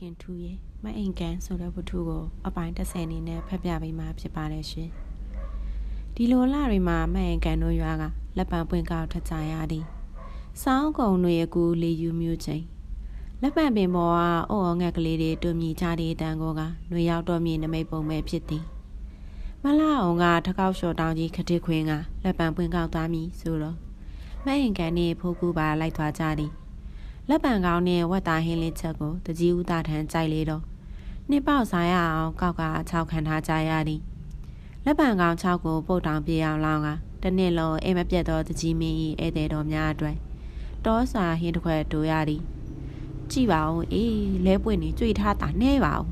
ခင်ထူရဲ့မအိမ်ကန်ဆိုတဲ့ဝတ္ထုကိုအပိုင်း30အနေနဲ့ဖတ်ပြပေးမှာဖြစ်ပါတယ်ရှင်ဒီလိုလတွေမှာမအိမ်ကန်တို့ရွာကလက်ပံပွင့်ကောက်ထကြရသည်စောင်းကုံတွေအကူလေယူမျိုးချင်းလက်ပံပင်ပေါ်ကအော်ငှက်ကလေးတွေတူမြည်ကြတဲ့အတန်ကိုကຫນွေရောက်တော့မြည်နမိတ်ပုံပဲဖြစ်သည်မလာအောင်ကထကောက်လျှော်တောင်းကြီးခတစ်ခွင်းကလက်ပံပွင့်ကောက်သွားမည်ဆိုတော့မအိမ်ကန်နေဖိုးကူပါလိုက်သွားကြသည် လက်ပံကောင်းနဲ့ဝက်သားဟင်းလေးချက်ကိုတကြီးဦးသားထန်းကြိုက်လေတော့နှစ်ပေါက်စားရအောင်ကောက်က6ခံထားကြရသည်လက်ပံကောင်း6ကိုပုတ်တောင်ပြေအောင်လောင်းကတနစ်လုံးအိမ်မပြတ်သောတကြီးမင်း၏ဧည့်သည်တော်များအတွက်တောစာဟင်းတစ်ခွက်တိုးရသည်ကြည့်ပါဦးအေးလဲပွင့်နေကြွေထားတာနဲပါဦး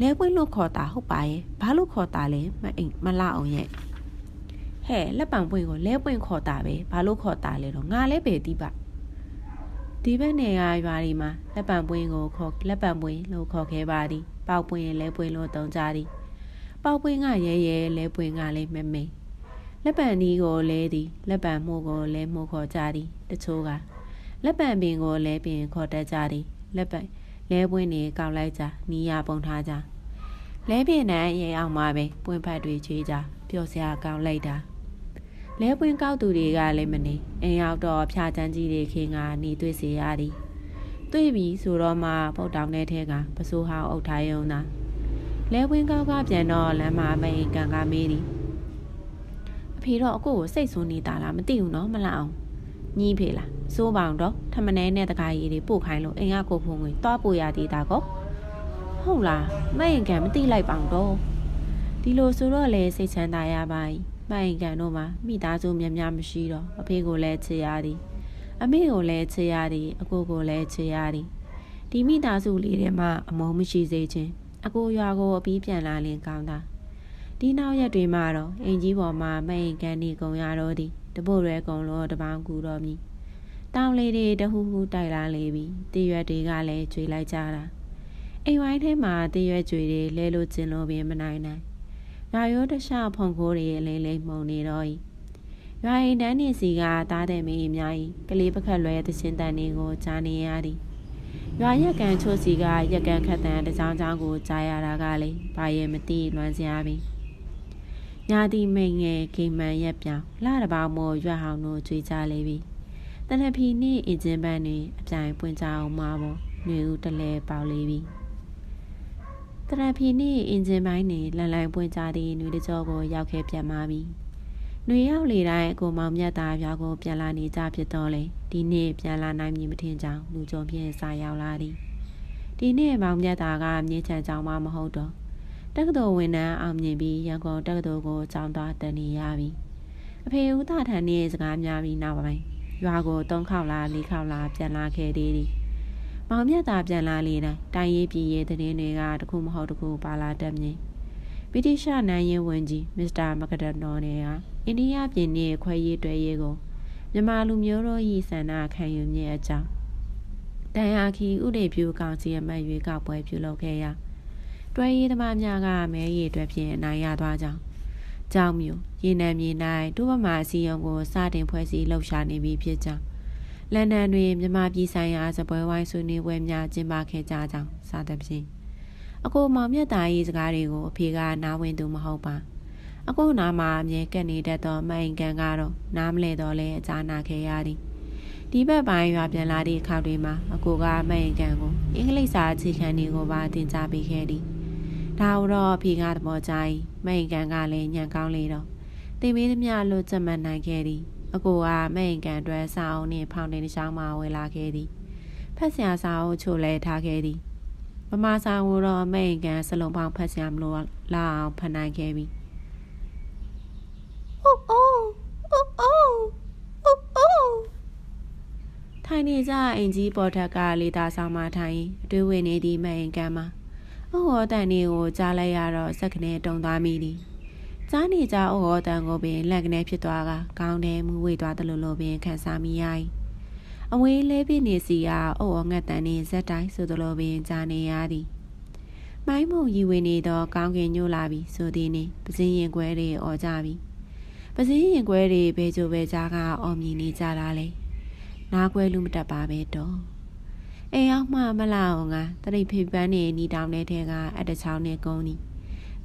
လဲပွင့်လို့ခေါ်တာဟုတ်ပါရဲ့ဘာလို့ခေါ်တာလဲမအိမ်မလအောင်ရဲ့ဟဲ့လက်ပံပွင့်ကိုလဲပွင့်ခေါ်တာပဲဘာလို့ခေါ်တာလဲတော့ငါလဲပဲတီးပါ ဒီဘက်နယ်ကရွာဒီမှာလက်ပံပွင့်ကိုခေါ်လက်ပံပွင့်လို့ခေါ်ခဲ့ပါသည်ပေါက်ပွင့်လဲပွင့်လို့သုံးကြသည်ပေါက်ပွင့်ကရဲရဲလဲပွင့်ကလည်းမမေလက်ပံဒီကိုလဲသည်လက်ပံမှုကိုလဲမှုခေါ်ကြသည်တချို့ကလက်ပံပင်ကိုလဲပင်ခေါ်တတ်ကြသည်လက်ပံလဲပွင့်နေကောက်လိုက်ကြနီးရပုံထားကြလဲပင်နဲ့ရေအောင်မှာပဲပွင့်ဖက်တွေချွေးကြပျော်စရာကောက်လိုက်တာ လဲပွင့်ကောက်သူတွေကလည်းမနေအိမ်ရောက်တော့ဖြာချမ်းကြီးတွေခင်ကหนีသွေးစီရသည်တွေ့ပြီဆိုတော့မှပုတ်တောင်တဲ့ထဲကပစိုးဟောင်းအုပ်ထားရုံသာလဲပွင့်ကောက်ကပြန်တော့လမ်းမှာမိန်ကန်ကမေးသည်အဖေတော့အကိုကိုစိတ်ဆိုးနေတာလားမသိဘူးနော်မလားအောင်ညီးဖေလားစိုးပေါင်တော့ထမနဲနဲ့တကားရည်တွေပို့ခိုင်းလို့အိမ်ကကိုဖုံငွေတွားပို့ရသေးတာကောဟုတ်လားမိန်ကန်မသိလိုက်ပေါင်တော့ဒီလိုဆိုတော့လေစိတ်ချမ်းသာရပါ යි မိုင်ကန်တို့မှာမိသားစုများများမရှိတော့အဖေကိုလည်းချစ်ရသည်အမေကိုလည်းချစ်ရသည်အကိုကိုလည်းချစ်ရသည်ဒီမိသားစုလေးထဲမှာအမုန်းမရှိစေခြင်းအကိုရွာကိုအပြီးပြန်လာလင်ကောင်းတာဒီနောက်ရက်တွေမှာတော့အင်ကြီးပေါ်မှာမအိမ်ကန်နေကုန်ရတော့သည်တပုတ်ရဲကုံလို့တပေါင်းကူတော့မည်တောင်လေးတွေတဟူဟူတိုက်လာလေပြီတရွက်တွေကလည်းကျွေလိုက်ကြတာအိမ်ဝိုင်းထဲမှာတရွက်ကျွေတွေလဲလို့ကျင်လို့ပင်မနိုင်နိုင် ရွာရိုးတခြားဖုန်ခိုးတွေအလေးလေးမှုန်နေတော့၏ရွာအိမ်တန်းနေစီကသားတဲ့မင်းအများကြီးကလေးပခတ်လွဲသချင်းတန်တွေကိုကြားနေရသည်ရွာရက်ကန်ချို့စီကရက်ကန်ခတ်တန်တကြောင်ကြောင်ကိုကြားရတာကလေဘာရဲ့မသိလွမ်းစရာပြီညာတိမိန်ငယ်ဂိမ်မန်ရက်ပြောင်လာတပေါင်းမော်ရွက်ဟောင်းတို့ကြွေးကြလေပြီတနဖီနှင့်အင်ဂျင်ပန်းတွေအပြိုင်ပွင့်ကြအောင်မှာပေါ့ຫນွေဦးတလဲပေါလေပြီ တရဖီနှင့်အင်ဂျင်ပိုင်းနှင့်လန်လန်ပွင့်ကြသည့်နှွေတကြောကိုရောက်ခဲ့ပြန်ပါပြီ။နှွေရောက်လေတိုင်းအကိုမောင်မြတ်သားရွာကိုပြန်လာနေကြဖြစ်တော့လေဒီနေ့ပြန်လာနိုင်မည်မထင်ကြောင်လူကြုံဖြင့်စာရောက်လာသည်။ဒီနေ့မောင်မြတ်သားကမြင်းချန်ကြောင်မှမဟုတ်တော့တက္ကသိုလ်ဝန်ထမ်းအောင်မြင်ပြီးရန်ကုန်တက္ကသိုလ်ကိုကျောင်းသွားတက်နေရပြီ။အဖေဦးသားထန်ရဲ့စကားများပြီးနောက်ပိုင်းရွာကို၃ခေါက်လား၄ခေါက်လားပြန်လာခဲ့သေးသည်။ မောင်မြတ်သာပြန်လာလေတိုင်းတိုင်းရေးပြည်ရေးသတင်းတွေကတခုမဟုတ်တခုပါလာတတ်မြင်ဗြိတိရှနိုင်ရင်ဝန်ကြီးမစ္စတာမကဒနော်နဲ့ကအိန္ဒိယပြည်နယ်ခွဲရေးတွဲရေးကိုမြန်မာလူမျိုးတို့ဤဆန္ဒခံယူမြင့်အကြောင်းတန်ဟာခီဥဒေပြုကောင်စီအမတ်ရွေးကောက်ပွဲပြုလုပ်ခဲ့ရာတွဲရေးသမားများကမဲရည်အတွက်ဖြင့်အနိုင်ရသွားကြောင်းကြောင်းမျိုးရေနံမြေ၌ဒုဗမာအစည်းအရုံးကိုစတင်ဖွဲ့စည်းလှုပ်ရှားနေပြီဖြစ်ကြောင်း လန်ဒန်တွင်မြန်မာပြည်ဆိုင်ရာစပွဲဝိုင်းဆွေးနွေးပွဲများကျင်းပခဲ့ကြကြောင်းစသဖြင့်အကိုမောင်မြတ်သား၏စကားတွေကိုအဖေကနားဝင်သူမဟုတ်ပါအကိုနာမှာအမြဲကက်နေတတ်သောမိုင်ကန်ကတော့နားမလဲတော့လဲအကြနာခဲ့ရသည်ဒီဘက်ပိုင်းရွာပြန်လာသည့်အခါတွေမှာအကိုကမိုင်ကန်ကိုအင်္ဂလိပ်စာအခြေခံတွေကိုပါသင်ကြားပေးခဲ့သည်ဒါတော့အဖေကသဘောကျ၏မိုင်ကန်ကလည်းညံကောင်းလေတော့တင်ပေးသမျှလို့ကြက်မှတ်နိုင်ခဲ့သည် အကိုကမဲ့ရင်ကန်အတွက်စာအုပ်နှင့်ဖောင်တင်တစ်ချောင်းမှဝယ်လာခဲ့သည်ဖက်ဆရာစာအုပ်ချို့လဲထားခဲ့သည်မမစာကိုတော့မဲ့ရင်ကန်စလုံးပေါင်းဖက်ဆရာမလို့လာအောင်ဖန်နိုင်ခဲ့ပြီအိုးအိုးအိုးအိုးအိုးအိုးထိုင်နေကြအင်ကြီးပေါ်ထက်ကလေသာဆောင်မှထိုင်အတွေးဝင်နေသည့်မဲ့ရင်ကန်မှာအဟောတန်လေးကိုကြားလိုက်ရတော့စက်ကနေတုံသွားမိသည် ကြားနေကြဩဟောတန်ကိုပင်လက်ကနေဖြစ်သွားကကောင်းတယ်မူဝေသွားတယ်လို့လို့ပင်ခံစားမိရ၏အဝေးလေးပြနေစီကဩဟောငတ်တန်နေဇက်တိုင်းဆိုသလိုပင်ကြားနေရသည်မိုင်းမုံရီဝင်နေသောကောင်းကင်ညို့လာပြီဆိုသည်နှင့်ပစင်းရင်ခွဲတွေអော်ကြပြီပစင်းရင်ခွဲတွေဘဲကြိုဘဲကြားကအော်မြည်နေကြတာလေနားခွဲလူမတက်ပါပဲတော့အိမ်ရောက်မှမလာအောင်ကတရိပ်ဖိပန်းနေနီတောင်တဲ့ထဲကအတချောင်းနဲ့ကုန်းနီ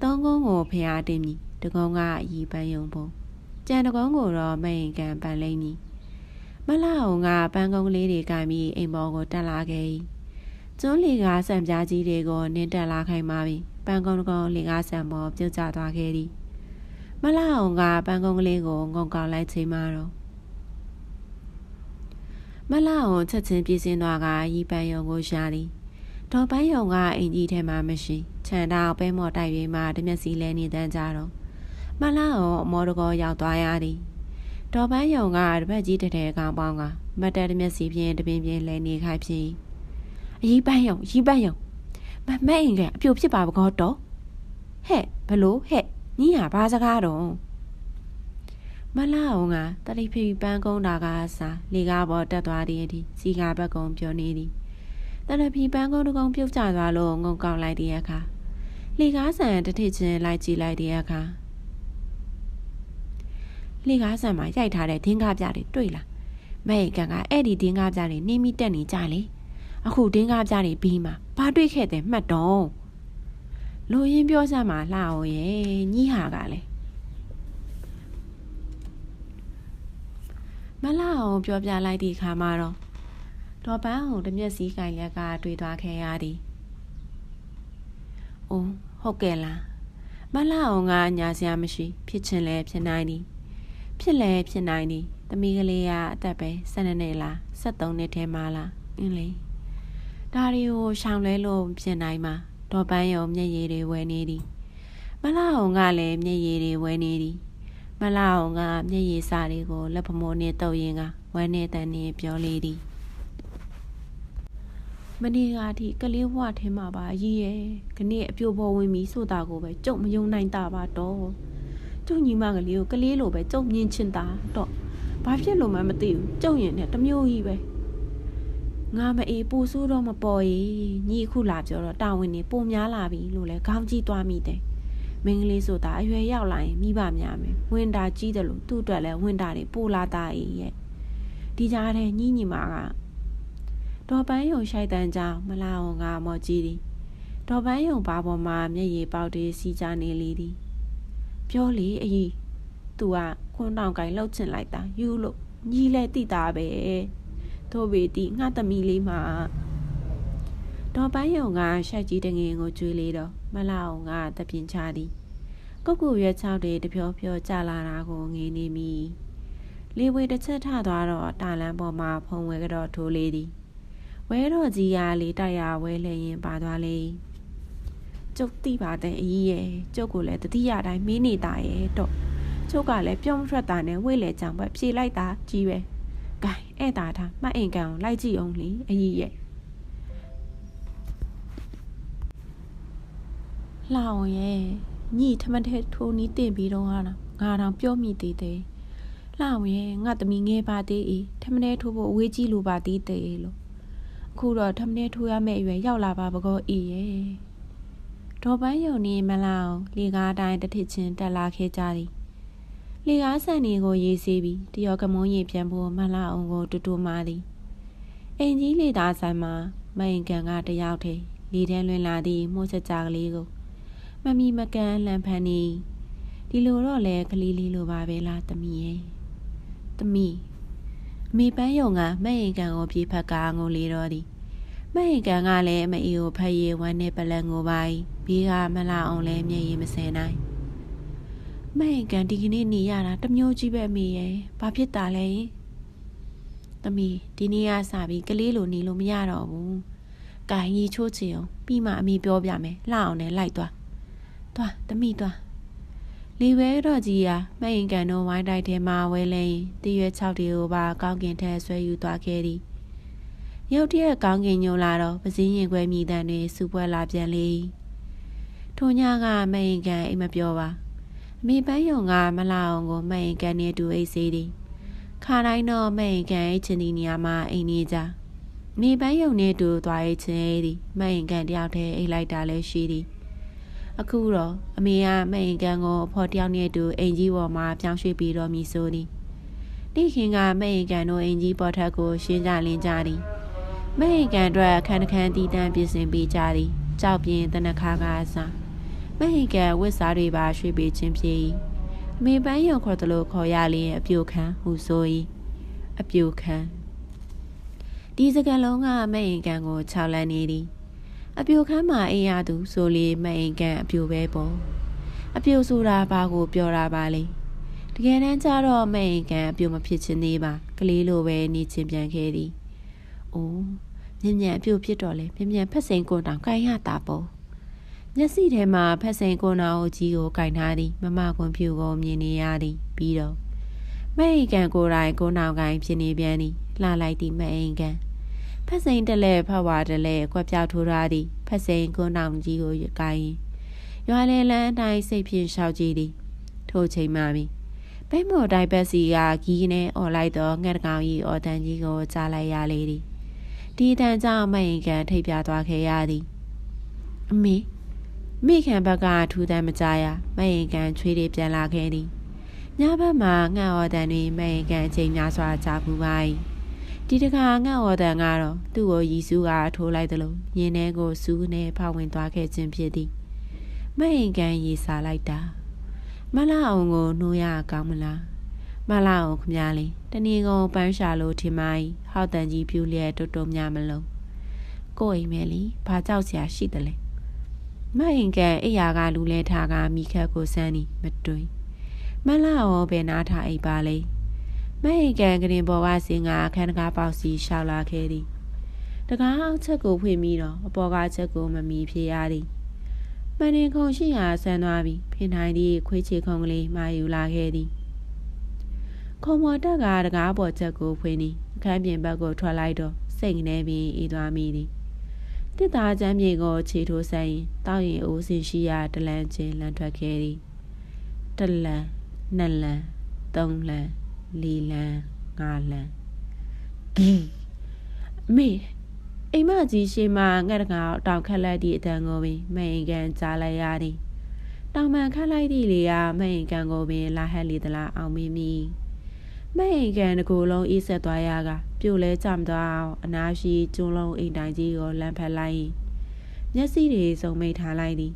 သုံးကုန်းကိုဖျားတင်မြည် တကုန်းကအီပန်းယုံပုံကြံတကုန်းကိုတော့မရင်ကန်ပန်လိမ့်မည်မလာအောင်ကပန်းကုန်းကလေးတွေကပြီးအိမ်ပေါ်ကိုတက်လာခဲ့၏ကျွန်းလီကဆံပြားကြီးတွေကိုနင်းတက်လာခိုင်းပါပြီပန်းကုန်းကုန်းလီကဆံပေါ်ပြုတ်ကျသွားခဲ့သည်မလာအောင်ကပန်းကုန်းကလေးကိုငုံကောက်လိုက်ချိန်မှာတော့မလာအောင်ချက်ချင်းပြင်းစင်းသွားကရီပန်းယုံကိုရှာသည်ဒေါ်ပန်းယုံကအင်ကြီးထဲမှာမရှိခြံတောက်ပဲမော်တိုက်ရွေးမှတမျက်စီလဲနေတန်းကြတော့ မလာအောင်အမောတကောရောက်သွားရသည်ဒေါ်ပန်းယုံကတပတ်ကြီးတဲ့တဲ့ကောင်ပေါင်းကမတ်တက်တမျက်စီဖြင့်တပင်ပြင်းလဲနေခိုင်းဖြစ်အကြီးပန်းယုံရီပန်းယုံမမဲအင်ကအပြိုဖြစ်ပါဘကောတော့ဟဲ့ဘလို့ဟဲ့ညီဟာဘာစကားတော့မလာအောင်ကတတိဖိပန်းကုန်းတာကစားလေကားပေါ်တက်သွားသည်အထိစီကာဘက်ကုန်းပြောနေသည်တရဖီပန်းကုန်းတကုန်းပြုတ်ကျသွားလို့ငုံကောက်လိုက်တဲ့အခါလေကားဆန်တစ်ထစ်ချင်းလိုက်ကြည့်လိုက်တဲ့အခါ လေကားဆန်မှာရိုက်ထားတဲ့ဒင်းကားပြတွေတွေ့လားမဲကန်ကအဲ့ဒီဒင်းကားပြတွေနေမိတက်နေကြလေအခုဒင်းကားပြတွေပြီးမှဘာတွေ့ခဲ့တဲ့မှတ်တော့လူရင်းပြောစမ်းမှာလှအောင်ရဲ့ညီဟာကလည်းမလှအောင်ပြောပြလိုက်သည့်အခါမှာတော့ဒေါ်ပန်းအောင်တမျက်စီကင်လက်ကတွေ့သွားခဲ့ရသည်။အိုးဟုတ်ကဲ့လား။မလှအောင်ကညာစရာမရှိ ဖြစ်ချင်လဲဖြစ်နိုင်သည်။ ဖြစ်လဲဖြစ်နိုင်သည်။သမီးကလေးကအသက်ပဲ12နှစ်လား73နှစ်ထဲမှာလားအင်းလေ။ဒါတွေကိုရှောင်လဲလို့ဖြစ်နိုင်မှာဒေါ်ပန်းယုံမျက်ရည်တွေဝဲနေသည်။မလှအောင်ကလည်းမျက်ရည်တွေဝဲနေသည်။မလှအောင်ကမျက်ရည်စာတွေကိုလက်ဖမိုးနဲ့တုပ်ရင်းကဝမ်းနဲ့တန်နဲ့ပြောလေသည်မနေ့ကအထိကလေးဘဝထဲမှာပါရည်ရဲ့ခနေ့အပြိုပေါ်ဝင်ပြီးဆိုတာကိုပဲကြုံမယုံနိုင်တာပါတော့ ကျုံညီမကလေးကိုကလေးလိုပဲကြုံမြင်ချင်တာတော့ဘာဖြစ်လို့မှမသိဘူးကြုံရင်လည်းတမျိုးကြီးပဲငါမအေးပူဆိုးတော့မပေါ်ရီညီအခုလာပြောတော့တာဝန်နေပုံများလာပြီလို့လဲခေါင်းကြီးသွားမိတယ်မင်းကလေးဆိုတာအရွယ်ရောက်လာရင်မိဘများမယ်ဝင်တာကြီးတယ်လို့သူ့အတွက်လဲဝင်တာတွေပိုလာတာအေးရဲ့ဒီကြားထဲညီညီမကဒေါ်ပန်းယုံရှိုက်တန်းကြောင့်မလာအောင်ကမော်ကြီးသည်ဒေါ်ပန်းယုံပါပေါ်မှာမျက်ရည်ပေါက်တွေစီးကြနေလေသည် ပြောလေအကြီးသူကခွန်းတောင်ကိုင်လှုပ်ချင်လိုက်တာယူလို့ညီလဲတိတာပဲတို့ပေတီငှသမီးလေးမှာဒေါ်ပန်းယုံကရှိုက်ကြီးတငင်ကိုကျွေးလေတော့မလာအောင်ကတပြင်းချသည်ကုတ်ကူရွက်ချောက်တွေတဖြောဖြောကျလာတာကိုငေးနေမိလေဝေတစ်ချက်ထသွားတော့တာလန်ပေါ်မှာဖုံဝဲကတော့ထိုးလေသည်ဝဲတော်ကြီးကလေတိုက်ရဝဲလဲရင်ပါသွားလေ ကျုပ်သိပါတဲ့အကြီးရဲ့ကျုပ်ကိုလည်းတတိယတိုင်းမင်းနေတာရဲ့တော့ကျုပ်ကလည်းပြုံးထွက်တာနဲ့ဝိလေကြောင်ပဲဖြေလိုက်တာကြီးပဲဂိုင်းအဲ့တာထားမှတ်အိမ်ကန်ကိုလိုက်ကြည့်အောင်လေအကြီးရဲ့လှအောင်ရဲ့ညီထမတဲ့ထိုးနီးတင်ပြီးတော့ဟာငါတောင်ပြောမိသေးတယ်လှအောင်ရဲ့ငါသမီးငယ်ပါသေးအေးထမတဲ့ထိုးဖို့အဝေးကြီးလိုပါသေးတယ်လို့အခုတော့ထမင်းထိုးရမယ့်အရွယ်ရောက်လာပါဘကောအေးရဲ့ ဒေါ်ပန်းယုံနေမလောင်လေကားတိုင်းတစ်ထစ်ချင်းတက်လာခဲ့ကြသည်လေကားဆန်နေကိုရေးစေးပြီးတရောကမုန်းရေပြန်ဖို့မလာအောင်ကိုတူတူမာသည်အင်ကြီးလေသားဆိုင်မှာမယင်ကန်ကတယောက်တည်းလေထဲလွင်လာသည့်မှုစကြကလေးကိုမမီမကန်လန်ဖန်နေဒီလိုတော့လဲကလေးလေးလိုပါပဲလားတမီးရဲ့တမီးမေပန်းယုံကမဟင်ကန်ကိုပြေးဖက်ကငိုလေတော့သည် မဟင်ကန်ကလည်းမအေးကိုဖက်ရည်ဝမ်းနဲ့ပလန်ငိုပါ၏ဘေးကမလာအောင်လဲမျက်ရည်မစင်နိုင်မဟင်ကန်ဒီကနေ့နေရတာတမျိုးကြီးပဲမေရဲ့ဘာဖြစ်တာလဲသမီးဒီနေ့ကစပြီးကလေးလိုနေလို့မရတော့ဘူး။ကိုင်ကြီးချိုးချင်အောင်ပြီးမှအမေပြောပြမယ်။လှအောင်နဲ့လိုက်သွား။သွားသမီးသွားလေဝဲတော့ကြီးဟာမအိမ်ကန်တို့ဝိုင်းတိုက်ထဲမှာဝဲလဲရင်တရွက်6တီကိုပါကောင်းကင်ထဲဆွဲယူသွားခဲ့သည် ရုတ်တရက်ကောင်းကင်ညိုလာတော့ပစည်းရင်ခွဲမြည်တန်တွေစူပွဲလာပြန်လေထိုညကမအိမ်ကန်အိမ်မပြောပါအမေပန်းယုံကမလာအောင်ကိုမအိမ်ကန်နဲ့တူအိတ်စေးသည်ခါတိုင်းတော့မအိမ်ကန်အိတ်ချင်ဒီနေရာမှာအိမ်နေကြမိပန်းယုံနဲ့တူသွားအိတ်ချင်သည်မအိမ်ကန်တယောက်တည်းအိတ်လိုက်တာလည်းရှိသည်အခုတော့အမေကမအိမ်ကန်ကိုအဖေါ်တယောက်နဲ့တူအိမ်ကြီးပေါ်မှာပြောင်းရွှေ့ပြီးတော့မိဆိုသည်တိခင်ကမအိမ်ကန်တို့အိမ်ကြီးပေါ်ထက်ကိုရှင်းကြလင်းကြသည် မမဟိကန်အတွက်ခန်းတခန်းတီးတန်းပြင်ဆင်ပေးကြသည်ကြောက်ပြင်းတနခါကအစားမဟိကန်ဝတ်စားတွေပါရွှေ့ပေးခြင်းဖြစ်၏အမေပန်းရုံခေါ်သလိုခေါ်ရလျင်အပြိုခံဟုဆို၏အပြိုခံဒီစကလုံးကမဟိကန်ကိုခြောက်လန်းနေသည်အပြိုခမ်းမှာအိမ်ရသူဆိုလေမဟိကန်အပြိုပဲပေါ့အပြိုဆိုတာဘာကိုပြောတာပါလဲတကယ်တမ်းကျတော့မဟိကန်အပြိုမဖြစ်ခြင်းသေးပါကလေးလိုပဲနေချင်းပြန်ခဲ့သည်။အိုး မြင်မြန်အပြိုဖြစ်တော့လေမြင်မြန်ဖက်စိန်ကိုတောင်ကိုင်ရတာပေါ့မျက်စိထဲမှာဖက်စိန်ကိုနာကိုကြီးကိုကင်ထားသည်မမကွန်ဖြူကိုမြင်နေရသည်ပြီးတော့မအိမ်ကန်ကိုယ်တိုင်ကိုနောင်ကိုင်ဖြစ်နေပြန်သည်လှလိုက်သည်မအိမ်ကန်ဖက်စိန်တလဲဖတ်ဝါတလဲကွက်ပြောက်ထိုးထားသည်ဖက်စိန်ကိုနောင်ကြီးကိုကိုင်ရွာလေလန်းတိုင်းစိတ်ဖြင့်ရှောက်ကြည့်သည်ထို့ချိန်မှပြီပိမော်တိုင်းဘက်စီကဂီးနဲ့អော်လိုက်တော့ငှက်တကောင်ကြီးအော်တန်ကြီးကိုကြားလိုက်ရလေသည် ဒီတန်ကြောင့်မအိမ်ကန်ထိပ်ပြသွားခဲ့ရသည်အမေမိခင်ဘက်ကထူးတမ်းမကြရမအိမ်ကန်ချွေးတွေပြန်လာခဲ့သည်ညဘက်မှာငှက်ဩတန်တွေမအိမ်ကန်အချိန်များစွာကြာပူပါ၏ဒီတခါငှက်ဩတန်ကတော့သူ့ကိုရီစုကထိုးလိုက်သလိုညင်းထဲကိုစူးနဲ့ဖောက်ဝင်သွားခဲ့ခြင်းဖြစ်သည်မအိမ်ကန်ရေစာလိုက်တာမလာအောင်ကိုနှိုးရကောင်းမလား မလာအောင်ခမလေးတဏီကုံပန်းရှာလို့ထင်မိုင်းဟောက်တန်ကြီးပြူလျက်တွတ်တုံများမလုံးကိုအိမ်မဲလီဘာကြောက်စရာရှိတယ်လဲမအိမ်ကန်အိယာကလူလဲထားကမိခက်ကိုစမ်းနီမတွေးမလာအောင်ဘယ်နာထားအိပ်ပါလဲမအိမ်ကန်ကရင်ပေါ်ကစင်ကအခန်းတကားပေါက်စီရှောက်လာခဲ့သည်တကားအောက်ချက်ကိုဖွင့်ပြီးတော့အပေါ်ကချက်ကိုမမီဖြစ်ရသည်မန်ရင်ခုံရှိရာဆန်းသွားပြီးဖင်ထိုင်သည့်ခွေးချေခုံကလေးမာယူလာခဲ့သည် ခုံမော်တက်ကတကားပေါ်ချက်ကိုဖွင့်သည်အခန်းပြင်ဘက်ကိုထွက်လိုက်တော့စိတ်ကနေပြီးအေးသွားမိသည်တစ်သားချမ်းမြေကိုခြေထိုးဆိုင်တောက်ရင်အိုးစင်ရှိရာတလန်ချင်းလန်ထွက်ခဲ့သည်တလန်နှစ်လန်သုံးလန်လေးလန်ငါးလန်ဂီမေအိမ်မကြီးရှိမှငှက်တကောင်တောင်ခက်လက်သည့်အတန်ကိုပင်မိန်ကန်ကြားလိုက်ရသည်တောင်မှန်ခတ်လိုက်သည့်လေကမိန်ကန်ကိုပင်လာဟက်လေသလားအောင်မီမီ မိန်ကန်တကူလုံးအေးဆက်သွားရကပြိုလဲကြမသွားအောင်အနာရှိကျွန်းလုံးအိမ်တိုင်ကြီးကိုလမ်းဖက်လိုက်မျက်စိတွေစုံမိတ်ထားလိုက်သည်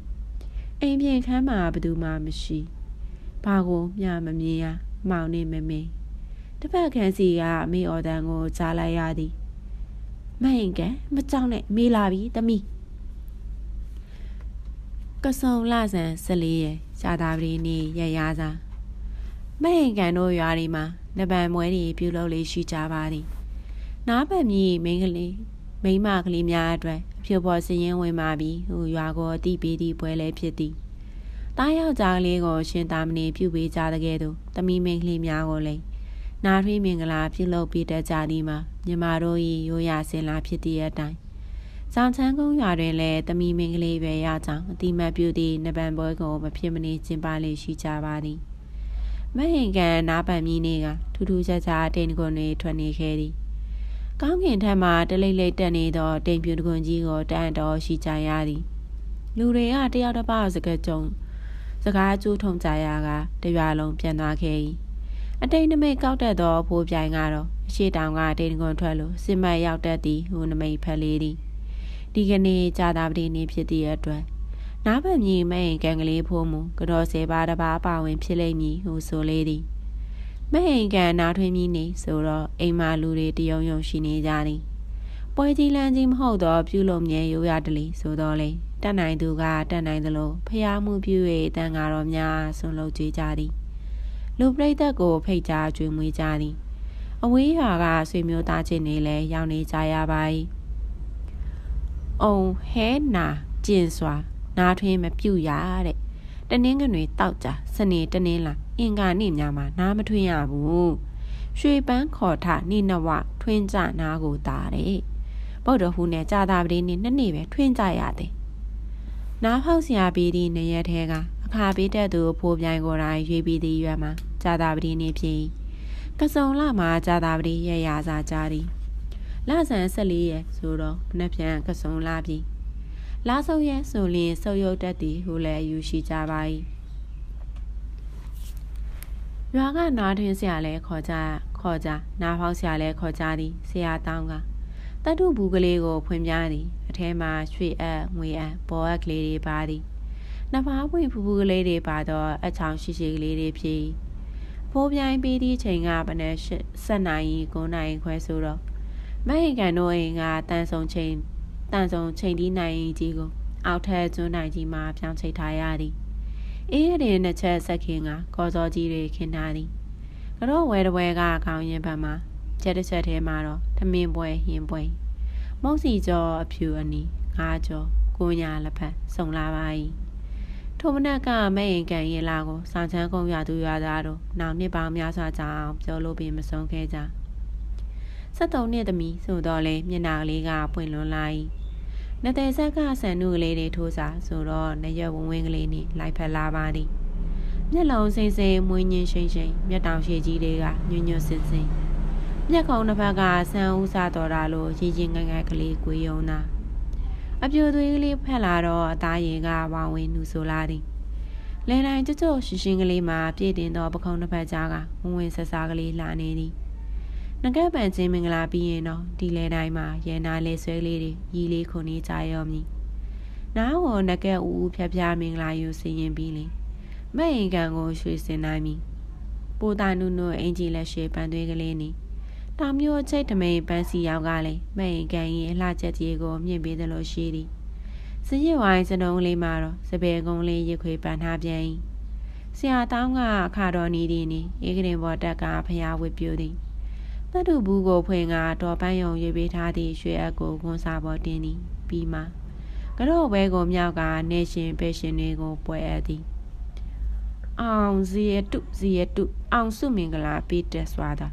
အိမ်ပြင်ခန်းမှာဘသူမှမရှိဘာကိုမျှမမြင်ရမောင်နေမမင်းတစ်ဖက်ခန်းစီကအမေအော်တန်ကိုကြားလိုက်ရသည်မဟင်ကန်မကြောက်နဲ့မေးလာပြီသမီးကဆုံလဆန်၁၄ရဲ့ရှားတာပရီနေရရစား မဟင်ကန်တို့ရွာတွေမှာနဗံမွဲတွေပြုလုပ်လေးရှိကြပါသည်နားပတ်မြည်မိန်းကလေးမိန်းမကလေးများအတွက်အဖြစ်ပေါ်စည်ရင်ဝင်มาပြီးဟိုရွာကိုအတိပေးသည့်ပွဲလဲဖြစ်သည်တားယောက်ျားလေးကိုရှင်သာမဏေပြုပေးကြတဲ့ကဲ့သို့တမိမိန်းကလေးများကိုလည်းနာထွေးမင်္ဂလာပြုလုပ်ပေးတတ်ကြသည်မှာမြမတို့၏ရိုးရာစင်လာဖြစ်သည့်အတိုင်းဇောင်ချန်းကုန်းရွာတွင်လည်းတမီမင်္ဂလေးပဲရကြောင်းအတိမတ်ပြုသည့်နဗံပွဲကိုမဖြစ်မနေကျင်းပလေရှိကြပါသည် မဟင်ကန်နားပံမြီးနေကထူးထူးခြားခြားတိန်ကွန်တွေထွက်နေခဲ့သည်ကောင်းကင်ထက်မှတလိမ့်လိမ့်တက်နေသောတိမ်ပြူတကွန်ကြီးကိုတန်တော်ရှိကြရသည်လူတွေကတယောက်တစ်ပါးစကားကြုံစကားကျိုးထုံကြရကတရွာလုံးပြန်သွားခဲ့၏အတိန်နမိတ်ကောက်တက်သောဖိုးပြိုင်ကတော့အရှိတောင်ကတိန်ကွန်ထွက်လို့စစ်မတ်ရောက်တတ်သည်ဟိုနမိတ်ဖက်လေးသည်ဒီကနေ့ကြာတာပတိနေ့ဖြစ်သည့်အတွက် နားပံမြည်မအိမ်ကန်ကလေးဖိုးမူကတော့စေပါတပါပါဝင်ဖြစ်လိမ့်မည်ဟိုဆိုလေးသည်မအိမ်ကန်နားထွင်းမြည်နေဆိုတော့အိမ်မလူတွေတယုံယုံရှိနေကြသည်ပွဲကြီးလန်းကြီးမဟုတ်တော့ပြုလုပ်မြဲရိုးရတလီဆိုတော့လေတက်နိုင်သူကတက်နိုင်သလိုဖျားမှုပြု၍တန်ဃာတော်များဆွန်လုပ်ကြကြသည်လူပရိသတ်ကိုဖိတ်ကြားကျွေးမွေးကြသည်အဝေးရွာကဆွေမျိုးသားချင်းတွေလည်းရောက်နေကြရပါ၏အုံဟဲနာကျင်စွာ နားထွင်းမပြုတ်ရတဲ့တနင်းကတွေတောက်ကြစနေတနင်းလာအင်္ဂါနေ့များမှာနားမထွင်းရဘူးရွှေပန်းခေါ်ထနိနဝထွင်းကြနားကိုတာတဲ့ဗုဒ္ဓဟူနဲ့ကြာတာပတိနေ့နှစ်နေ့ပဲထွင်းကြရတယ်နားဖောက်ဆရာပြီးဒီနေရက်ထဲကအခါပေးတဲ့သူဖိုးပြိုင်ကိုယ်တိုင်ရွေးပြီးသည့်ရွက်မှာကြာတာပတိနေ့ဖြစ်ကစုံလမှာကြာတာပတိရရစာကြသည်လဆန်၁၄ရက်ဆိုတော့မနှက်ပြန်ကစုံလာပြီ လာဆုပ်ရဲဆိုလျင်ဆုပ်ယုတ်တတ်သည်ဟုလည်းယူရှိကြပါ၏ရွာကနားထွင်းဆရာလည်းခေါ်ကြခေါ်ကြနားဖောက်ဆရာလည်းခေါ်ကြသည်ဆရာတောင်းကတတ်ထုဘူးကလေးကိုဖွင့်ပြသည်အထဲမှာရွှေအပ်ငွေအပ်ဘောအပ်ကလေးတွေပါသည်နှစ်ဖားပွင့်ဖူးဖူးကလေးတွေပါတော့အချောင်ရှိရှိကလေးတွေဖြစ်ဖိုးပြိုင်ပြီးသည့်ချိန်ကဘယ်နဲ့ဆက်နိုင်9နိုင်ခွဲဆိုတော့မဟင်ကန်တို့အိမ်ကတန်ဆုံချိန် တန်ဆုံချိန်ဒီနိုင်ကြီးကိုအောက်ထက်ကျွန်းနိုင်ကြီးမှာပြောင်းချိတ်ထားရသည်အေးရည်နှစ်ချက်ဆက်ခင်ကကော်စောကြီးတွေခင်းထားသည်ကတော့ဝဲတဝဲကခေါင်းရင်ဘက်မှာချက်တစ်ချက်ထဲမှာတော့ထမင်းပွဲဟင်းပွဲမုတ်စီကျော်အဖြူအနီငါးကျော်ကိုညာလက်ဖက်စုံလာပါ၏ထိုမနက်ကမဲ့ရင်ကန်ရင်လာကိုဆောင်ချမ်းကုန်းရသူရသားတို့နောက်နှစ်ပေါင်းများစွာကြာအောင်ပြောလို့ပင်မဆုံးခဲ့ကြ73နှစ်သမီးဆိုတော့လေမျက်နှာကလေးကပွင့်လွန်လာ၏ နတဲ့ဆက်ကဆန်နုကလေးတွေထိုးစားဆိုတော့နရွက်ဝင်းဝင်းကလေးနဲ့လိုက်ဖက်လာပါသည်မျက်လုံးစိမ့်စိမ့်မွေးညင်းရှိန်ရှိန်မျက်တောင်ရှိကြီးတွေကညွညွစင်စင်မျက်ခုံးတစ်ဖက်ကဆန်းဦးစားတော်တာလို့ရည်ရင်ငယ်ငယ်ကလေးကိုယုံတာအပြိုသွေးကလေးဖက်လာတော့အသားရင်ကဝောင်ဝင်းနူဆိုလာသည်လဲတိုင်းကြကြရှင်ရှင်ကလေးမှာပြည့်တင်သောပခုံးတစ်ဖက်ကြားကဝဝင်ဆဆာကလေးလှနေသည် ငကက်ပန်ချင်းမင်္ဂလာပြီးရင်တော့ဒီလဲတိုင်းမှာရဲနာလဲဆွဲလေးတွေရီလေးခုနေကြရောမည်နားဝငကက်ဦးဦးဖြဖြမင်္ဂလာယူစင်ရင်ပြီးလေမဲ့ရင်ကန်ကိုရွှေစင်နိုင်မည်ပိုတာနုနုအင်ဂျီလက်ရှိပန်သွေးကလေးနီတောင်မျိုးချိတ်တမိန်ပန်းစီရောက်ကလည်းမဲ့ရင်ကန်ရင်အလှချက်ကြီးကိုမြင့်ပေးသလိုရှိသည်စရစ်ဝိုင်းစနှုံးလေးမှာတော့စပယ်ကုန်းလေးရခွေပန်ထားပြန်၏ဆရာတောင်းကအခါတော်နီဒီနီဧကရင်ဘော်တက်ကဖျားဝစ်ပြူသည် တတ်တူဘူးကိုဖွင့်ကတော်ပန်းယုံရေးပေးထားသည့်ရွှေအပ်ကိုခွန်စာပေါ်တင်သည်ပြီးမှကတော့ဘဲကိုမြောက်ကနေရှင်ပဲရှင်တွေကိုပွဲအပ်သည်အောင်ဇီယတုဇီယတုအောင်စုမင်္ဂလာပေးတက်စွာသာ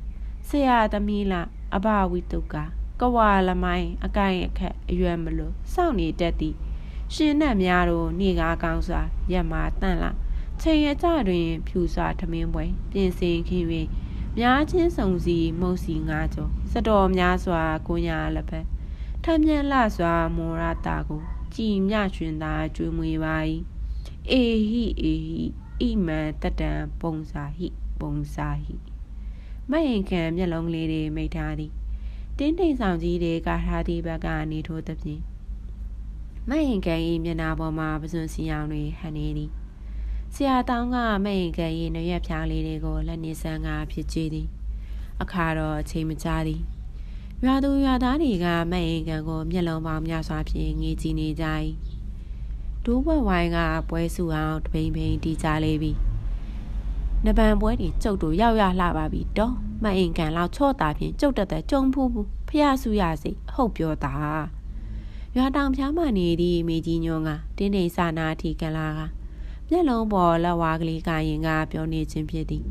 ဆရာသမီးလာအဘဝိတုကကဝါလမိုင်းအကိုင်အခက်အရွယ်မလို့စောင့်နေတတ်သည်ရှင်နဲ့များတို့နေကားကောင်းစွာရက်မာတန့်လာချိန်ရကြတွင်ဖြူစွာထမင်းပွဲပြင်ဆင်ခင်း၍ များချင်းစုံစီမုတ်စီငါးကျော်စတော်များစွာကိုညာလက်ဖက်ထမြက်လှစွာမောရတာကိုကြည်မြရွှင်သာကျွေးမွေပါ၏အေဟိအေဟိဣမံတတံပုံစာဟိပုံစာဟိမယင်ခံမျက်လုံးလေးတွေမိတ်ထားသည်တင်းတိမ်ဆောင်ကြီးတွေကထားသည့်ဘက်ကနေထိုးသဖြင့်မယင်ကန်၏မျက်နှာပေါ်မှာပစွန်စီအောင်တွေဟန်နေသည် ဆရာတောင်းကမယင်ကန်၏နရွက်ဖြားလေးတွေကိုလက်နေဆန်းကဖြစ်ကြည့်သည် အခါတော့အချိန်မကြာသည်ရွာသူရွာသားတွေကမယင်ကန်ကိုမျက်လုံးပေါင်းများစွာဖြင့်ငေးကြည့်နေကြ၏ဒိုးဘွက်ဝိုင်းကပွဲစုအောင်တပိန်ပိန်တီးကြလေပြီနပန်ပွဲတွေကျုပ်တို့ရောက်ရလှပါပြီတော့မအင်ကန်လောက်ချော့တာဖြင့်ကျုပ်တက်တဲ့ကြုံဖူးဘူးဖះဆူရစိအဟုတ်ပြောတာရွာတောင်ဖျားမှနေသည့်မိကြီးညွန်းကတင်းတိမ်စာနာထီကန်လာက မျက်လုံးပေါ်လက်ဝါးကလေးကရင်ကပြောနေခြင်းဖြစ်သည်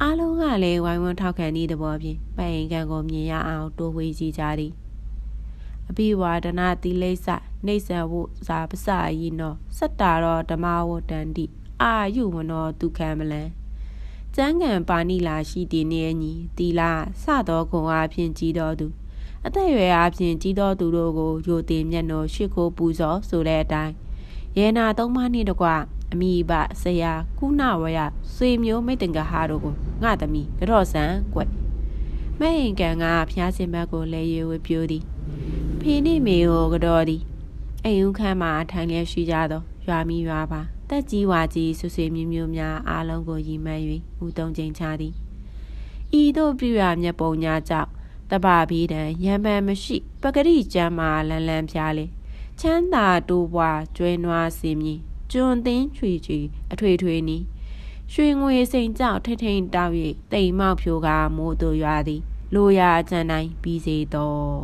အားလုံးကလည်းဝိုင်းဝန်းထောက်ခံသည့်သဘောဖြင့်ပအိမ်ကန်ကိုမြင်ရအောင်တိုးဝေးကြည့်ကြသည်အပိဝါဒနာတိလိစ္ဆနေဆဝုဇာပစယိနောစတ္တာရောဓမ္မဝတန္တိအာယုဝနောဒုက္ခမလံကျမ်းဂန်ပါဏိလာရှိတည်နေညီတီလာစသောဂုံအားဖြင့်ကြီးတော်သူအသက်ရွယ်အားဖြင့်ကြီးတော်သူတို့ကိုယိုတင်မျက်နှာရှ िख ိုးပူဇော်ဆိုတဲ့အတိုင်းယေနာသုံးပါးနှင့်တကွ အမိဘဆရာကုဏဝရဆွေမျိုးမိတ်တင်ကဟာတို့ကိုငါသမီးကတော့ဆန်ကွမဲ့ရင်ကန်ကဖျားစင်ဘက်ကိုလဲရွေဝပြိုးသည်ဖေနှင့်မေကိုကတော့သည်အိမ်ဦးခန်းမှာထိုင်လျက်ရှိကြသောရွာမီရွာပါတက်ကြီးဝါကြီးဆွဆွေမျိုးမျိုးများအားလုံးကိုရည်မှန်း၍ဦးသုံးချိန်ချသည်ဤသို့ပြရမျက်ပုံညာကြောင့်တပဘီးတံရံပန်မရှိပကတိကျမ်းမာလန်လန်ပြားလေချမ်းသာတိုးပွားကျွဲနွားစင်မြည် ကျွန်းသိန်းချွေချွေအထွေထွေနီးရွှေငွေစိန်ကြောက်ထိထိန်တောက်၍တိမ်မောက်ဖြိုကမိုးတို့ရွာသည်လိုရာအကျန်တိုင်းပြီးစေတော့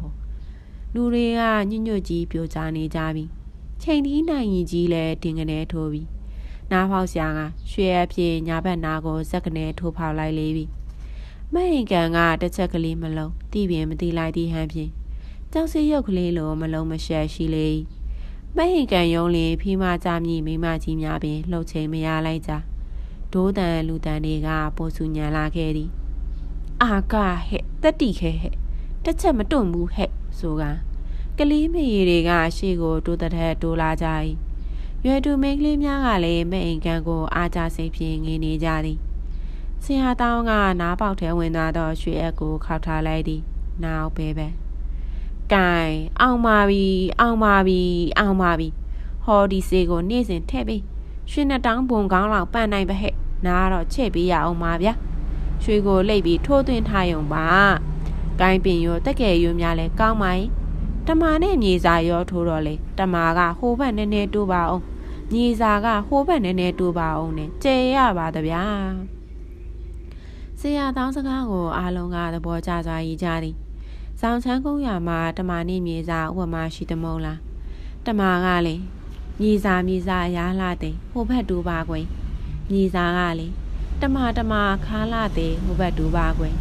လူတွေကညညွတ်ကြီးပြိုချနေကြပြီချိန်ဒီနိုင်ရင်ကြီးလဲတင်ကနေထိုးပြီနားဖောက်ရှာကရွှေအဖြစ်ညာဘက်နာကိုဇက်ကနေထိုးဖောက်လိုက်လေပြီမဟင်ကန်ကတစ်ချက်ကလေးမလုံးတီးပြင်မတီးလိုက်သည်ဟန်ဖြင့်ကြောက်စရုပ်ကလေးလိုမလုံးမရှက်ရှိလေ မဟင်ကန်ယုံလင်ဖီးမကြမြမိမကြီးများပင်လှုပ်ချိန်မရလိုက်ကြဒိုးတန်လူတန်တွေကပိုစုညံလာခဲ့သည်အာကဟဲ့တက်တိခဲဟဲ့တစ်ချက်မတွန့်ဘူးဟဲ့ဆိုကကလေးမေတွေကရှေ့ကိုတိုးတဲ့တိုးလာကြ၏ရွယ်တူမိန်းကလေးများကလည်းမဲ့အိမ်ကန်ကိုအားကြစိတ်ဖြင့်ငေနေကြသည်ဆရာတောင်းကနားပေါက်ထဲဝင်သွားသောရွှေအက်ကိုခောက်ထားလိုက်သည်နောက်ပဲပဲ ကဲအောင်ပါပြီအောင်ပါပြီအောင်ပါပြီဟောဒီစေကိုနေ့စဉ်ထည့်ပေးရွှေနှစ်တောင်းပုံကောင်းလောက်ပန့်နိုင်ပါဟဲ့နားတော့ချဲ့ပေးရအောင်ပါဗျာရွှေကိုလိပ်ပြီးထိုးသွင်းထားရုံပါကိုင်းပင်ရောတက်ကယ်ရောများလဲကောင်းပါရဲ့တမာနဲ့မြေစာရောထိုးတော့လေတမာကဟိုဘက်နည်းနည်းတိုးပါအောင်မြေစာကဟိုဘက်နည်းနည်းတိုးပါအောင်နဲ့ကျဲရပါတဗျာဆရာတောင်းစကားကိုအားလုံးကသဘောကျစွာရည်ကြသည် ဆောင်ချမ်းကုန်းရမှာတမာနဲ့မြေစာဥပမာရှိတမုံလားတမာကလည်းမြေစာမြေစာအရားလာတဲ့ဟိုဘက်တူပါကွယ်မြေစာကလည်းတမာတမာခါလာတဲ့ဟိုဘက်တူပါကွယ်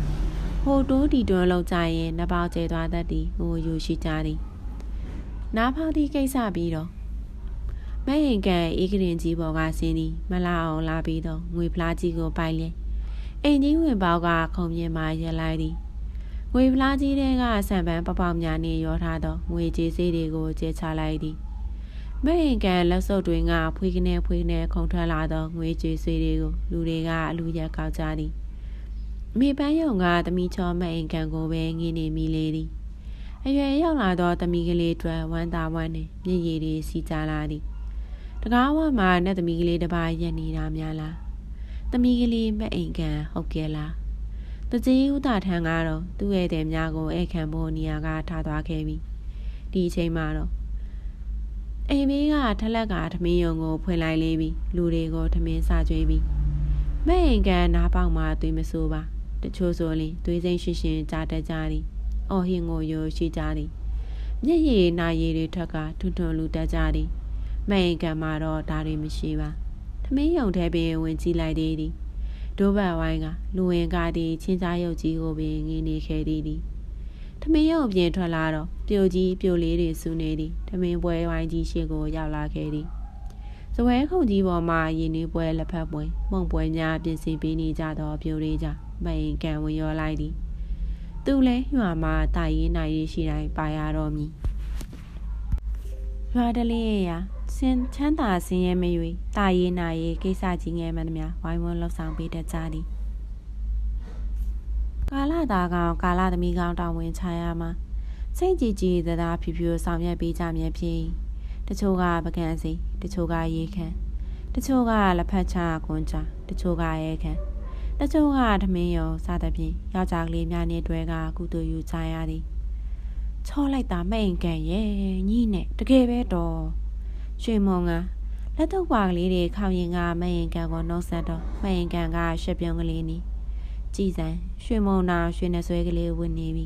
ဟိုတိုးတီတွန်းလောက်ကြရင်နှပေါကျဲသွားတတ်သည်ဟိုယူရှိကြသည်နားဖောက်သည့်ကိစ္စပြီးတော့မဲရင်ကန်အေးကရင်ကြီးပေါ်ကဆင်းသည်မလာအောင်လာပြီးတော့ငွေဖလားကြီးကိုပိုက်လဲအိမ်ကြီးဝင်ပေါကခုံမြင်မှရက်လိုက်သည် ငွေဖလားကြီးတဲ့ကဆံပန်းပပောက်များနှင့်ရောထားသောငွေကြေးစေးတွေကိုကျဲချလိုက်သည်မဲရင်ကန်လက်စုပ်တွင်ကဖွေးကနေဖွေးနေခုံထွက်လာသောငွေကြေးစေးတွေကိုလူတွေကအလူရက်ကောက်ကြသည်မိပန်းယုံကသမီးချောမအိမ်ကန်ကိုပဲငင်းနေမိလေသည်အရွယ်ရောက်လာသောသမီးကလေးအတွက်ဝမ်းသာဝမ်းနှင့်မျက်ရည်တွေစီးကြလာသည်တကားဝမှာနဲ့သမီးကလေးတစ်ပါးရက်နေတာများလားသမီးကလေးမအိမ်ကန်ဟုတ်ကဲလား တကြီးဥတာထန်းကတော့သူ့ရဲ့တဲ့များကိုဧခံဖို့နေရာကထားသွားခဲ့ပြီဒီအချိန်မှာတော့အိမ်မေးကထလက်ကထမင်းယုံကိုဖွင့်လိုက်လေပြီလူတွေကိုထမင်းစားကြွေးပြီမဲ့အိမ်ကန်နားပေါက်မှာသွေးမဆိုးပါတချို့ဆိုရင်သွေးစိမ့်ရှင်ရှင်ကြားတတ်ကြသည်။အော်ဟင်ကိုရိုရှိကြသည်။မျက်ရည်နာရည်တွေထက်ကထွန်းထွန်းလူတက်ကြသည်။မအိမ်ကံမှာတော့ဒါတွေမရှိပါ။ထမင်းယုံထဲပင်ဝင်ကြည့်လိုက်သေးသည်။ ဒိုးဘတ်ဝိုင်းကလူဝင်ကားသည်ချင်းစားရုပ်ကြီးကိုပင်ငင်းနေခဲ့သည်သည်။ထမင်းယုံပြင်ထွက်လာတော့ပြိုကြီးပြိုလေးတွေစူနေသည်။ထမင်းပွဲဝိုင်းကြီးရှေ့ကိုရောက်လာခဲ့သည်။ဇပွဲခုန်ကြီးပေါ်မှာရင်းနှီးပွဲလက်ဖက်ပွဲမုံပွဲများပြင်ဆင်ပေးနေကြသောပြိုလေးကြ။မိန်ကံဝင်ရောလိုက်သည်သူလဲရွာမှာတာရေးနိုင်ရေးရှိတိုင်းပါရတော့မည်ရွာတလေးရဲ့ရာ စင်ချမ်းသာစင်ရဲမရွေတာရေးနိုင်ရေးကိစ္စကြီးငယ်မှန်သမျှဝိုင်းဝန်းလှုပ်ဆောင်ပေးတတ်ကြသည်ကာလသားကောင်ကာလသမီးကောင်တောင်းဝင်ချရမှာစိတ်ကြည်ကြည်သသာဖြူဖြူဆောင်ရွက်ပေးကြမြဲဖြစ်တချို့ကပကံစီတချို့ကရေခမ်းတချို့ကလက်ဖက်ချကွန်ချတချို့ကရဲခမ်းတချို့ကထမင်းရောစားသဖြင့်ယောက်ျားကလေးများနှင့်တွဲကကုသိုလ်ယူကြရသည်ချောလိုက်တာမိန်ကန်ရဲ့ညီနဲ့တကယ်ပဲတော့ ရွှေမုံကလက်တော့ပါကလေးတွေခေါင်ရင်ကမရင်ကန်ကိုနှုတ်ဆက်တော့မရင်ကန်ကရှက်ပြုံးကလေးနီးကြည်စံရွှေမုံနာရွှေနှဆွဲကလေးဝင်နေပြီ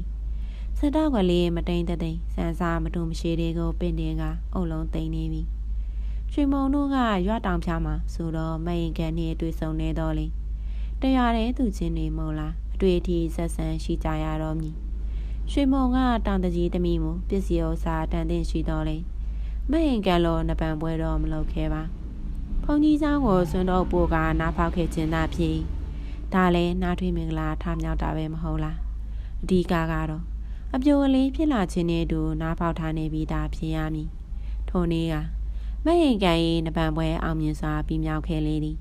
စတော့ကလေးမတိန်တဲ့တိန်စံစားမတူမရှိသေးကိုပင်တင်ကအုပ်လုံးတိန်နေပြီရွှေမုံတို့ကရွာတောင်ဖြားမှာဆိုတော့မရင်ကန်နဲ့တွေ့ဆုံနေတော့လေတရားတဲ့သူချင်းနေမို့လားအတွေ့အထိဆက်ဆန်းရှိကြရတော့မည်ရွှေမုံကတောင်တကြီးသမီးမူပစ္စည်းဥစ္စာတန်တင်ရှိတော်လေ မဟင်ကလောနပံပွဲတော့မလုပ်ခဲ့ပါဘုံကြီးဆောင်ကိုစွန်းတော့ပို့ကနားဖောက်ခဲ့ခြင်းသာဖြစ်ဒါလည်းနားထွေးမင်္ဂလာထမြောက်တာပဲမဟုတ်လားအဓိကကတော့အပြိုကလေးဖြစ်လာခြင်းနဲ့တူနားဖောက်ထားနေပြီးသားဖြစ်ရမည်ထို့နေ့ကမဟင်ကန်၏နပံပွဲအောင်မြင်စွာပြီးမြောက်ခဲ့လေသည်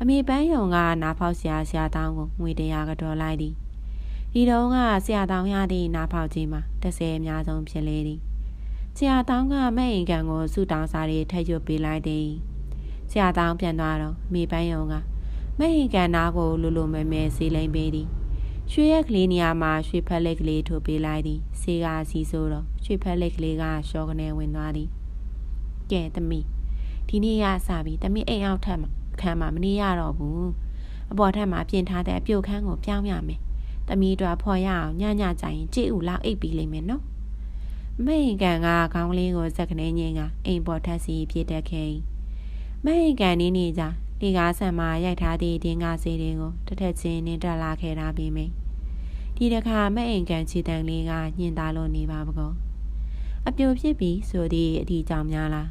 အမေပန်းယုံကနားဖောက်ဆရာဆရာတောင်းကိုငွေတရာကတော်လိုက်သည်ဒီတော့ကဆရာတောင်းရသည့်နားဖောက်ခြင်းမှာတစ်ဆယ်အများဆုံးဖြစ်လေသည် ဆရာတောင်းကမဲ့အိမ်ကန်ကိုစုတောင်းစာတွေထည့်ရွပေးလိုက်သည်ဆရာတောင်းပြန်သွားတော့အမေပန်းယုံကမဲ့အိမ်ကန်နားကိုလူလူမဲမဲစီးလိမ့်ပေးသည်ရွှေရက်ကလေးနေရာမှာရွှေဖက်လက်ကလေးထိုးပေးလိုက်သည်ဆေးကစီးဆိုးတော့ရွှေဖက်လက်ကလေးကရှော့ကနေဝင်သွားသည်ကဲသမီးဒီနေ့ရစပြီသမီးအိမ်အောင်ထက်မှာခန်းမှာမနေရတော့ဘူးအပေါ်ထပ်မှာပြင်ထားတဲ့အပြုတ်ခန်းကိုပြောင်းရမယ်တမီးတို့ဖော်ရအောင်ညညကြရင်ကြည့်ဦးလောက်အိပ်ပြီးလိမ့်မယ်နော် မိန်ကန်ကခေါင်းလေးကိုစက်ကနေငင်းကအိမ်ပေါ်ထက်စီပြေးတက်ခဲ့မိန်ကန်နေနေကြဒီကားဆံမှာရိုက်ထားသည့်တင်းကားစီတွေကိုတစ်ထက်ချင်းနင်းတက်လာခဲ့တာပြီးမိဒီတခါမအိမ်ကန်ချီတန်လေးကညင်သားလို့နေပါပကောအပြိုဖြစ်ပြီးဆိုသည့်အထီကြောင့်များလား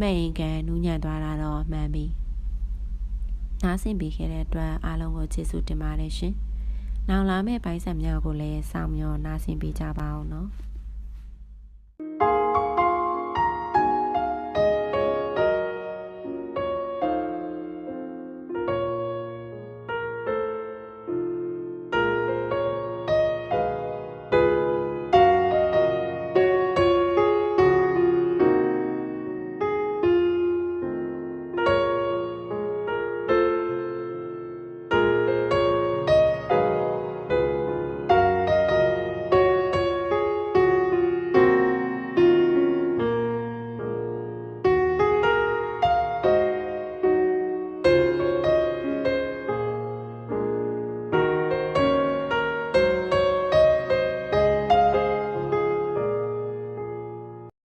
မအိမ်ကန်နူးညံ့သွားတာတော့မှန်ပြီနားဆင်ပေးခဲ့တဲ့အတွက်အားလုံးကိုကျေးဇူးတင်ပါတယ်ရှင်။နောက်လာမယ့်ပိုင်းဆက်များကိုလည်းစောင့်မျှော်နားဆင်ပေးကြပါအောင်နော်။